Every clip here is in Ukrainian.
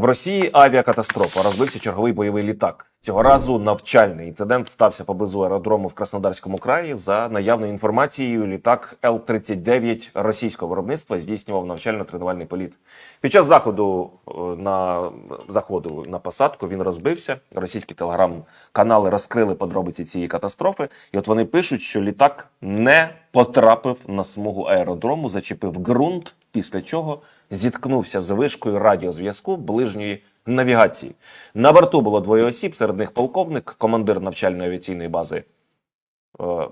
В Росії авіакатастрофа розбився черговий бойовий літак. Цього разу навчальний інцидент стався поблизу аеродрому в Краснодарському краї. За наявною інформацією, літак Л-39 російського виробництва здійснював навчально-тренувальний політ. Під час заходу е, на заходу на посадку він розбився. Російські телеграм-канали розкрили подробиці цієї катастрофи, і от вони пишуть, що літак не потрапив на смугу аеродрому, зачепив ґрунт, після чого зіткнувся з вишкою радіозв'язку ближньої навігації. На борту було двоє осіб, серед них полковник, командир навчальної авіаційної бази е,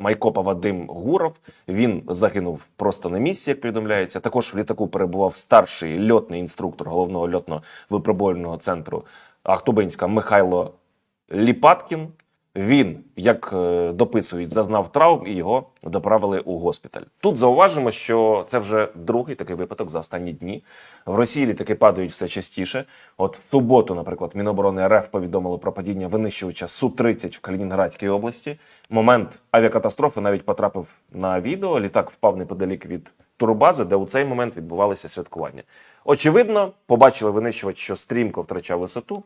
Майкопа Вадим Гуров. Він загинув просто на місці, як повідомляється. Також в літаку перебував старший льотний інструктор головного льотно-випробувального центру Ахтубинська Михайло Ліпаткін. Він, як е, дописують, зазнав травм і його доправили у госпіталь. Тут зауважимо, що це вже другий такий випадок за останні дні. В Росії літаки падають все частіше. От в суботу, наприклад, Міноборони РФ повідомило про падіння винищувача Су-30 в Калінінградській області. Момент авіакатастрофи навіть потрапив на відео. Літак впав неподалік від турбази, де у цей момент відбувалися святкування. Очевидно, побачили винищувач, що стрімко втрачав висоту.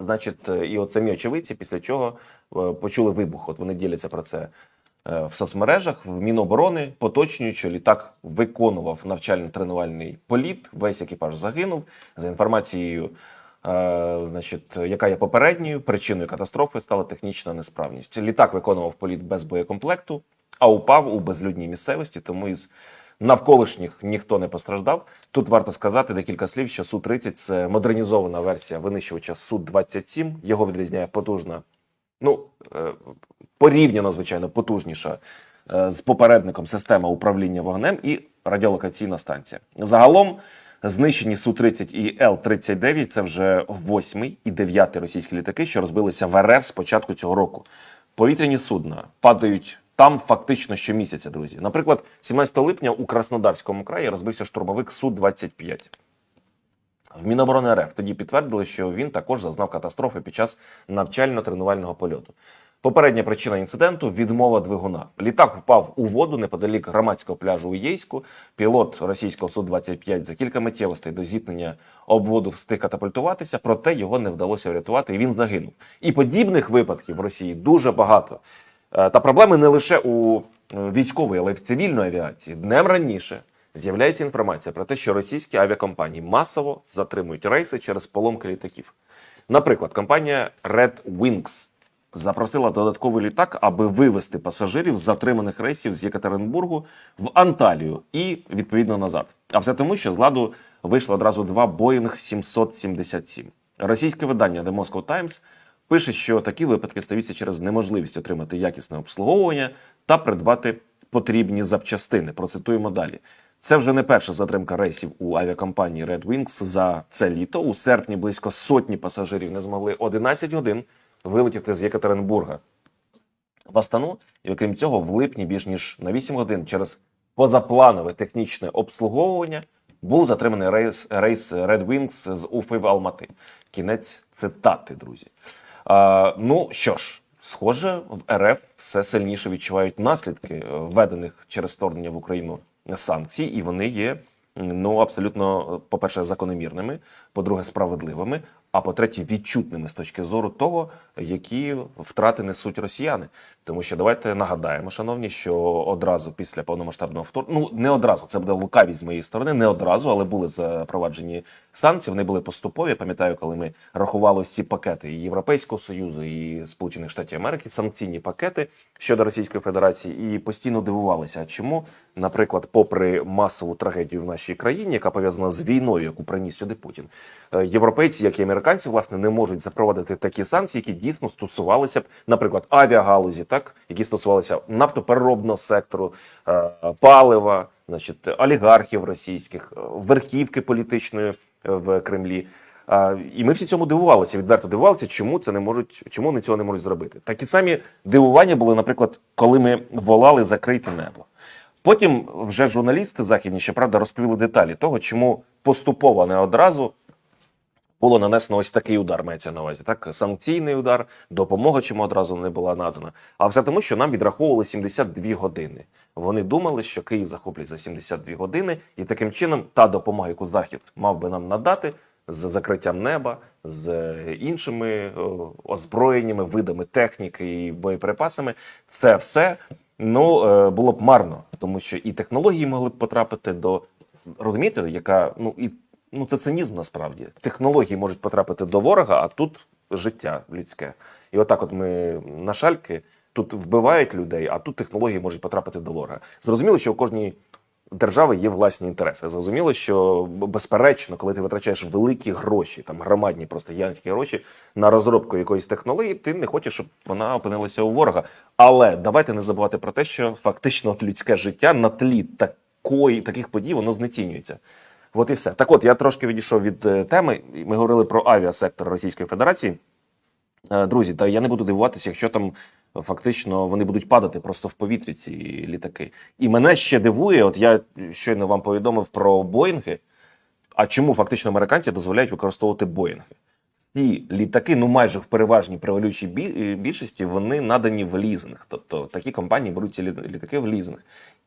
Значить, е, і от самі очевидці, після чого е, почули вибух. От вони діляться про це е, в соцмережах. В Міноборони поточнюють, що літак виконував навчально-тренувальний політ. Весь екіпаж загинув. За інформацією, значить, яка є попередньою, причиною катастрофи стала технічна несправність. Літак виконував політ без боєкомплекту, а упав у безлюдній місцевості, тому із навколишніх ніхто не постраждав. Тут варто сказати декілька слів, що Су-30 – це модернізована версія винищувача Су-27. Його відрізняє потужна, ну е, порівняно, звичайно, потужніша е, з попередником система управління вогнем і радіолокаційна станція. Загалом знищені Су-30 і Л-39 – це вже восьмий і дев'ятий російські літаки, що розбилися в РФ з початку цього року. Повітряні судна падають там фактично щомісяця, друзі. Наприклад, 17 липня у Краснодарському краї розбився штурмовик Су-25. В Міноборони РФ тоді підтвердили, що він також зазнав катастрофи під час навчально-тренувального польоту. Попередня причина інциденту відмова двигуна. Літак впав у воду неподалік громадського пляжу у Єйську. Пілот російського Су-25 за кілька миттєвостей до зіткнення обводу встиг катапультуватися, проте його не вдалося врятувати, і він загинув. І подібних випадків в Росії дуже багато. Е, Та проблеми не лише у е, військової, але й в цивільної авіації. Днем раніше з'являється інформація про те, що російські авіакомпанії масово затримують рейси через поломки літаків. Наприклад, компанія Red Wings запросила додатковий літак, аби вивезти пасажирів з затриманих рейсів з Єкатеринбургу в Анталію і відповідно назад. А все тому, що з ладу вийшло одразу два Boeing 777. Російське видання The Moscow Times пише, що такі випадки стаються через неможливість отримати якісне обслуговування та придбати потрібні запчастини. Процитуємо далі. Це вже не перша затримка рейсів у авіакомпанії Red Wings за це літо. У серпні близько сотні пасажирів не змогли 11 годин вилетіти з Єкатеринбурга в Астану. І окрім цього, в липні більш ніж на 8 годин через позапланове технічне обслуговування був затриманий рейс, рейс Red Wings з Уфи в Алмати. Кінець цитати, друзі. Ну що ж, схоже, в РФ все сильніше відчувають наслідки е, введених через вторгнення в Україну санкцій, і вони є ну абсолютно, по-перше, закономірними, по-друге, справедливими. А по-третє, відчутними з точки зору того, які втрати несуть росіяни. Тому що давайте нагадаємо, шановні, що одразу після повномасштабного вторгнення, ну не одразу, це буде лукавість з моєї сторони, не одразу, але були запроваджені санкції. Вони були поступові. Пам'ятаю, коли ми рахували всі пакети і Європейського союзу і Сполучених Штатів Америки, санкційні пакети щодо Російської Федерації, і постійно дивувалися, чому, наприклад, попри масову трагедію в нашій країні, яка пов'язана з війною, яку приніс сюди Путін, е, європейці, як і американці, власне, не можуть запровадити такі санкції, які дійсно стосувалися б, наприклад, авіагалузі, так які стосувалися нафтопереробного сектору, е, палива, значить, олігархів російських, е, верхівки політичної е, в Кремлі. І ми всі цьому дивувалися, відверто дивувалися, чому це не можуть, чому вони цього не можуть зробити. Такі самі дивування були, наприклад, коли ми волали закрити небо. Потім вже журналісти західні, щоправда, розповіли деталі того, чому поступово не одразу було нанесено ось такий удар, мається на увазі. Так, санкційний удар, допомога чому одразу не була надана. А все тому, що нам відраховували 72 години. Вони думали, що Київ захоплять за 72 години, і таким чином та допомога, яку Захід мав би нам надати, з закриттям неба, з іншими озброєннями, видами техніки і боєприпасами. Це все ну, е, було б марно, тому що і технології могли б потрапити до розумієте, яка ну і ну це цинізм насправді. Технології можуть потрапити до ворога, а тут життя людське. І отак, от ми на шальки тут вбивають людей, а тут технології можуть потрапити до ворога. Зрозуміло, що у кожній держави є власні інтереси. Зрозуміло, що безперечно, коли ти витрачаєш великі гроші, там громадні, просто гігантські гроші на розробку якоїсь технології, ти не хочеш, щоб вона опинилася у ворога. Але давайте не забувати про те, що фактично от людське життя на тлі такої таких подій воно знецінюється. От і все. Так от я трошки відійшов від е, теми. Ми говорили про авіасектор Російської Федерації. Е, Друзі, та я не буду дивуватися, якщо там фактично вони будуть падати просто в повітрі ці літаки. І мене ще дивує, от я щойно вам повідомив про Боїнги. А чому фактично американці дозволяють використовувати Боїнги? Ці літаки, ну майже в переважній превалюючій бі- е, більшості, вони надані в лізинг. Тобто такі компанії беруть ці лі- літаки в лізинг.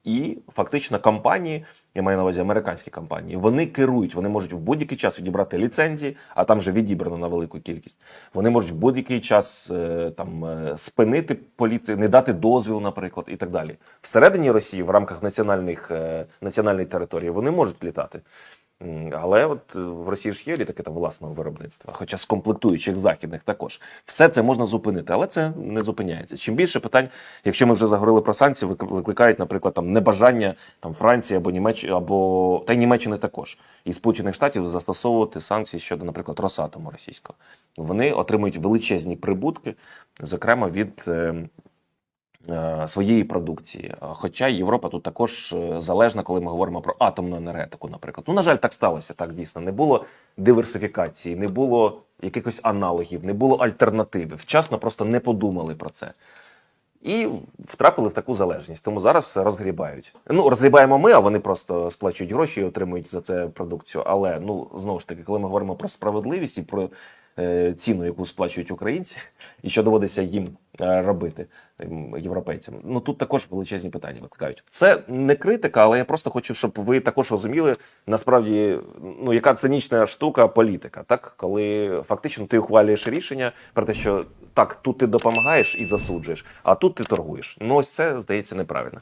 І фактично компанії, я маю на увазі американські компанії, вони керують, вони можуть в будь-який час відібрати ліцензії, а там вже відібрано на велику кількість. Вони можуть в будь-який час е, там е, спинити поліцію, не дати дозвіл, наприклад, і так далі. Всередині Росії, в рамках національних національної території, вони можуть літати. Але от е, в Росії ж є літаки там власного виробництва, хоча з комплектуючих західних також. Все це можна зупинити, але це не зупиняється. Чим більше питань, якщо ми вже заговорили про санкції, вик- викликають, наприклад, там небажання там Франції або Німеччини, або та й Німеччини також і Сполучених Штатів застосовувати санкції щодо, наприклад, Росатому російського. Вони отримують величезні прибутки, зокрема від. Е, е, Своєї продукції, хоча Європа тут також е, залежна, коли ми говоримо про атомну енергетику, наприклад. Ну на жаль, так сталося. Так дійсно не було диверсифікації, не було якихось аналогів, не було альтернативи. Вчасно просто не подумали про це. І втрапили в таку залежність. Тому зараз розгрібають. Ну, розгрібаємо ми, а вони просто сплачують гроші і отримують за це продукцію. Але ну знову ж таки, коли ми говоримо про справедливість і про е, ціну, яку сплачують українці, і що доводиться їм е, робити ем, європейцям, ну тут також величезні питання викликають. Це не критика, але я просто хочу, щоб ви також розуміли насправді, ну яка цинічна штука політика, так коли фактично ти ухвалюєш рішення про те, що так, тут ти допомагаєш і засуджуєш, а тут ти торгуєш. Ну ось це здається неправильно.